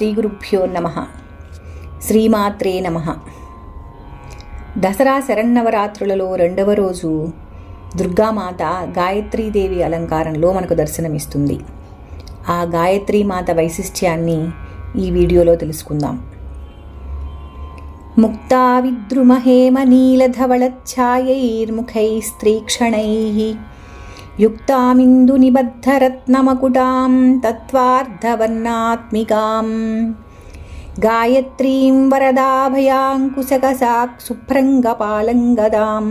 శ్రీ గురుభ్యో నమ. శ్రీమాత్రే నమ. దసరా శరన్నవరాత్రులలో రెండవ రోజు దుర్గామాత గాయత్రీదేవి అలంకారంలో మనకు దర్శనమిస్తుంది. ఆ గాయత్రీమాత వైశిష్ట్యాన్ని ఈ వీడియోలో తెలుసుకుందాం. ముక్తా విద్రుమహేమనీలధవళఛాయైర్ముఖైస్త్రీక్షణైः युक्तामिन्दुनिबद्धरत्नमकुटां तत्त्वार्धवर्णात्मिकां गायत्रीं वरदाभयाङ्कुशकसाक् सुभ्रङ्गपालङ्गदां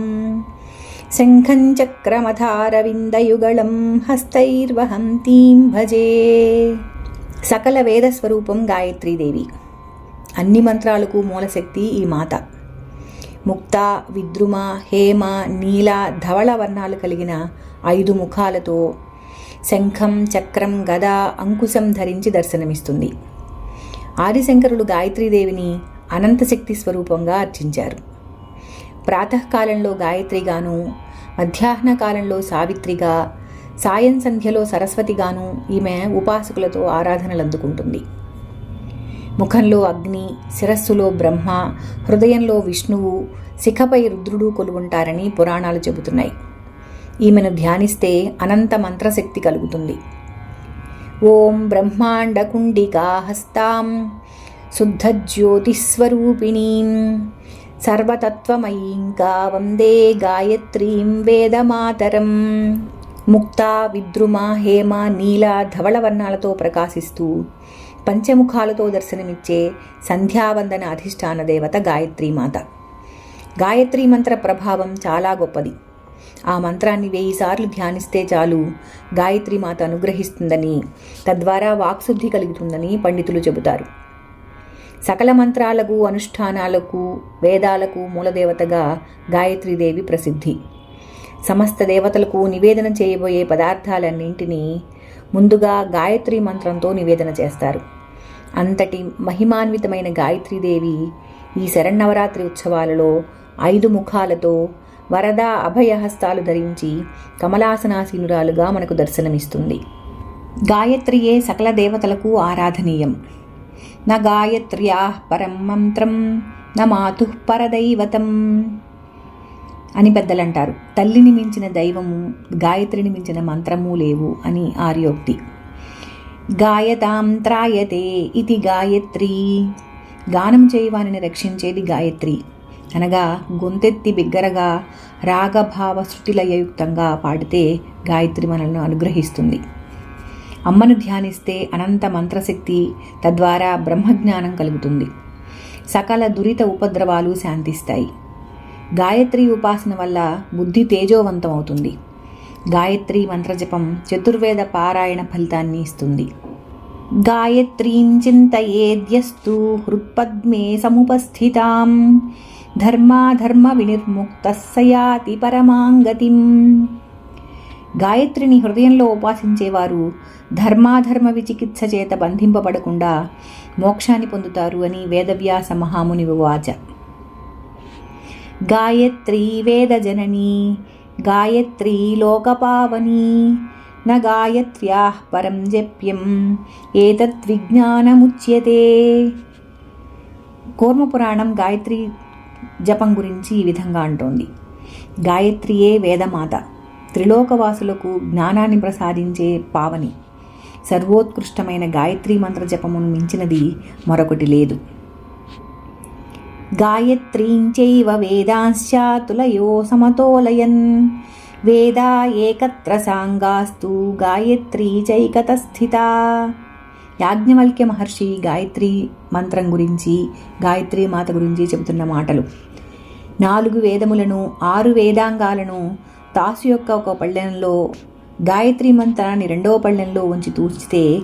शङ्खं चक्रमधारविन्दयुगलं हस्तैर्वहन्तीं भजे సకల వేద స్వరూపం గాయత్రీదేవి అన్ని మంత్రాలకు మూలశక్తి ఈ మాత ముక్త విద్రుమ హేమ నీల ధవళ వర్ణాలు కలిగిన ఐదు ముఖాలతో శంఖం చక్రం గద అంకుశం ధరించి దర్శనమిస్తుంది. ఆదిశంకరులు గాయత్రీదేవిని అనంతశక్తి స్వరూపంగా అర్చించారు. ప్రాతకాలంలో గాయత్రిగాను మధ్యాహ్న కాలంలో సావిత్రిగా సాయం సంధ్యలో సరస్వతిగాను ఈమె ఉపాసకులతో ఆరాధనలు అందుకుంటుంది ముఖంలో అగ్ని శిరస్సులో బ్రహ్మ హృదయంలో విష్ణువు శిఖపై రుద్రుడు కొలువుంటారని పురాణాలు చెబుతున్నాయి. ఈమెను ధ్యానిస్తే అనంత మంత్రశక్తి కలుగుతుంది. ఓం బ్రహ్మాండకుండికా హస్తాం శుద్ధజ్యోతిస్వరూపిణీం సర్వతత్వమయీంకా వందే గాయత్రీం వేదమాతరం ముక్త విద్రుమ హేమ నీల ధవళ వర్ణాలతో ప్రకాశిస్తూ పంచముఖాలతో దర్శనమిచ్చే సంధ్యావందన అధిష్టాన దేవత గాయత్రీమాత గాయత్రీ మంత్ర ప్రభావం చాలా గొప్పది. ఆ మంత్రాన్ని వెయ్యిసార్లు ధ్యానిస్తే చాలు గాయత్రీమాత అనుగ్రహిస్తుందని తద్వారా వాక్శుద్ధి కలుగుతుందని పండితులు చెబుతారు. సకల మంత్రాలకు అనుష్ఠానాలకు వేదాలకు మూలదేవతగా గాయత్రీదేవి ప్రసిద్ధి. సమస్త దేవతలకు నివేదన చేయబోయే పదార్థాలన్నింటినీ ముందుగా గాయత్రి మంత్రంతో నివేదన చేస్తారు. అంతటి మహిమాన్వితమైన గాయత్రీదేవి ఈ శరన్నవరాత్రి ఉత్సవాలలో ఐదు ముఖాలతో వరద అభయహస్తాలు ధరించి కమలాసనాసీనురాలుగా మనకు దర్శనమిస్తుంది. గాయత్రియే సకల దేవతలకు ఆరాధనీయం. నా గాయత్ర్యా పరం మంత్రం నా మాతు పరదైవతం. అని పెద్దలంటారు. తల్లిని మించిన దైవము గాయత్రిని మించిన మంత్రము లేవు అని ఆర్యోక్తి. గాయతాం త్రాయతే ఇది గాయత్రి. గానం చేయవానిని రక్షించేది గాయత్రి. అనగా గొంతెత్తి బిగ్గరగా రాగభావ శృతిలయయుక్తంగా పాడితే గాయత్రి మనల్ని అనుగ్రహిస్తుంది. అమ్మను ధ్యానిస్తే అనంత మంత్రశక్తి తద్వారా బ్రహ్మజ్ఞానం కలుగుతుంది. సకల దురిత ఉపద్రవాలు శాంతిస్తాయి. గాయత్రి ఉపాసన వల్ల బుద్ధి తేజోవంతం అవుతుంది గాయత్రి మంత్రజపం చతుర్వేద పారాయణ ఫలితాన్ని ఇస్తుంది. గాయత్రీం చింతయేద్యస్తు హృత్పద్మే సముపస్థితాం. ధర్మాధర్మ వినిర్ముక్త సయాతి పరమాంగతిం. గాయత్రిని హృదయంలో ఉపాసించేవారు ధర్మాధర్మ విచికిత్స చేత బంధింపబడకుండా మోక్షాన్ని పొందుతారు అని వేదవ్యాస మహాముని వాచ. గాయత్రీ వేదజననీ గాయత్రీ లోకపావనీ న గాయత్ర్యా పరం జప్యం ఏతద్విజ్ఞానముచ్యతే కూర్మపురాణం గాయత్రి జపం గురించి ఈ విధంగా అంటోంది. గాయత్రియే వేదమాత త్రిలోకవాసులకు జ్ఞానాన్ని ప్రసాదించే పావని. సర్వోత్కృష్టమైన గాయత్రీ మంత్ర జపమును మించినది మరొకటి లేదు. గాయత్రీంచైవ వేదాంశ్చాతులయో సమతోలయన్. వేదా ఏకత్ర సాంగాస్తు గాయత్రీ చైకతస్థిత. యాజ్ఞవల్క్య మహర్షి గాయత్రి మంత్రం గురించి గాయత్రి మాత గురించి చెబుతున్న మాటలు. నాలుగు వేదములను ఆరు వేదాంగాలను తాసు యొక్క ఒక పళ్ళెంలో గాయత్రి మంత్రాన్ని రెండవ పళ్ళెంలో ఉంచి తూచితే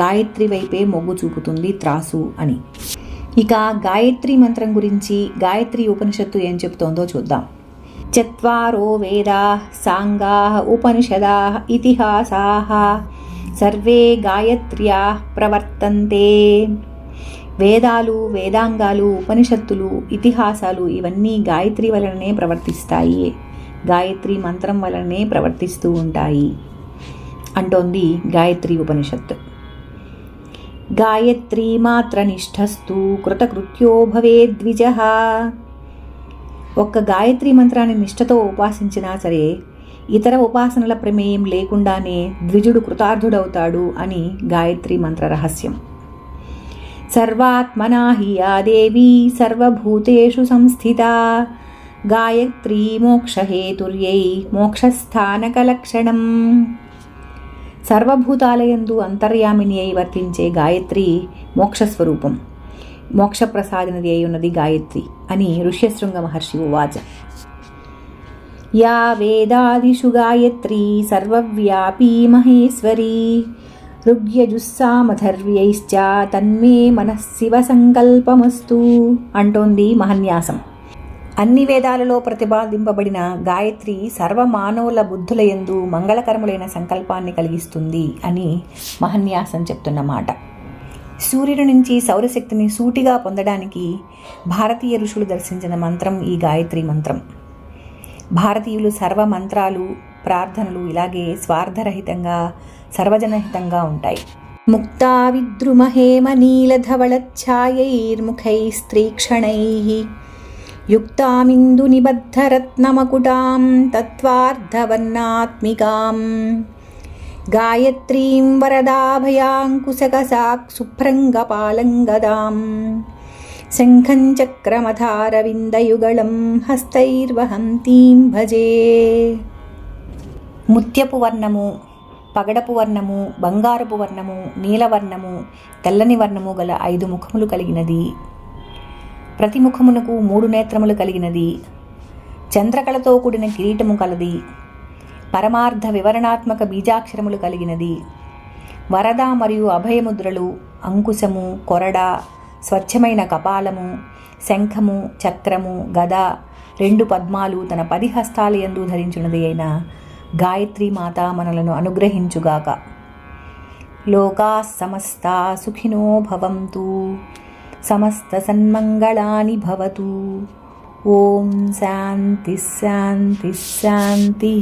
గాయత్రి వైపే మొగ్గు చూపుతుంది త్రాసు అని. ఇక గాయత్రి మంత్రం గురించి గాయత్రి ఉపనిషత్తు ఏం చెబుతోందో చూద్దాం. చత్వారో వేదా సాంగా ఉపనిషదా ఇతిహాసా సర్వే గాయత్ర్యా ప్రవర్తంతే. వేదాలు వేదాంగాలు ఉపనిషత్తులు ఇతిహాసాలు ఇవన్నీ గాయత్రి వలననే ప్రవర్తిస్తాయి. గాయత్రి మంత్రం వలననే ప్రవర్తిస్తూ ఉంటాయి. అంటోంది గాయత్రి ఉపనిషత్తు. గాయత్రీమాత్రనిష్టస్తు కృతకృత్యో భవేద్విజ ఒక్క గాయత్రి మంత్రాన్ని నిష్ఠతో ఉపాసించినా సరే ఇతర ఉపాసనల ప్రమేయం లేకుండానే ద్విజుడు కృతార్థుడవుతాడు అని గాయత్రి మంత్ర రహస్యం. సర్వాత్మనా హి యా దేవీ సర్వభూతేషు సంస్థిత. గాయత్రీ మోక్షహేతుర్యై మోక్షస్థానకలక్షణం సర్వభూతాలయందు అంతర్యామిని అయి వర్తించే గాయత్రి మోక్షస్వరూపం. మోక్షప్రసాదినది అయి ఉన్నది గాయత్రి అని ఋష్యశృంగ మహర్షి ఉవాచ. యా వేదాదిషు గాయత్రీ సర్వవ్యాపీ మహేశ్వరీ. ఋగ్యజుస్సామధర్వ్యైశ్చ తన్మే మనఃశివ సంకల్పమస్తు అంటోంది మహన్యాసం. అన్ని వేదాలలో ప్రతిపాదింపబడిన గాయత్రి సర్వమానవుల బుద్ధులయందు మంగళకరములైన సంకల్పాన్ని కలిగిస్తుంది అని మహన్యాసం చెప్తున్నమాట సూర్యుడి నుంచి సౌరశక్తిని సూటిగా పొందడానికి భారతీయ ఋషులు దర్శించిన మంత్రం ఈ గాయత్రి మంత్రం. భారతీయులు సర్వ మంత్రాలు ప్రార్థనలు ఇలాగే స్వార్థరహితంగా సర్వజనహితంగా ఉంటాయి. ముక్తా విద్రుమహేమ నీలధవళఛాయైర్ముఖై స్త్రీక్షణై యుక్తామిందునిబద్ధరత్నమకుటాం తత్వార్ధవర్ణాత్మికాం గాయత్రీం వరదాభయాంకుశకసాక్ సుభ్రంగపాలంగదాం శంఖం చక్రమధారవిందయుగళం హస్తైర్వహంతీం భజే ముత్యపు వర్ణము పగడపు వర్ణము బంగారపు వర్ణము నీలవర్ణము తెల్లని వర్ణము గల ఐదు ముఖములు కలిగినది ప్రతి ముఖమునకు మూడు నేత్రములు కలిగినది. చంద్రకళతో కూడిన కిరీటము కలది. పరమార్థ వివరణాత్మక బీజాక్షరములు కలిగినది. వరద మరియు అభయముద్రలు అంకుశము కొరడ స్వచ్ఛమైన కపాలము శంఖము చక్రము గద రెండు పద్మాలు తన పది హస్తాలయందు ధరించినది అయిన గాయత్రి మాత మనలను అనుగ్రహించుగాక. లోకా సమస్తా సుఖినో భవంతు. సమస్త సన్మంగళాని భవతు. ఓం శాంతి శాంతి శాంతి.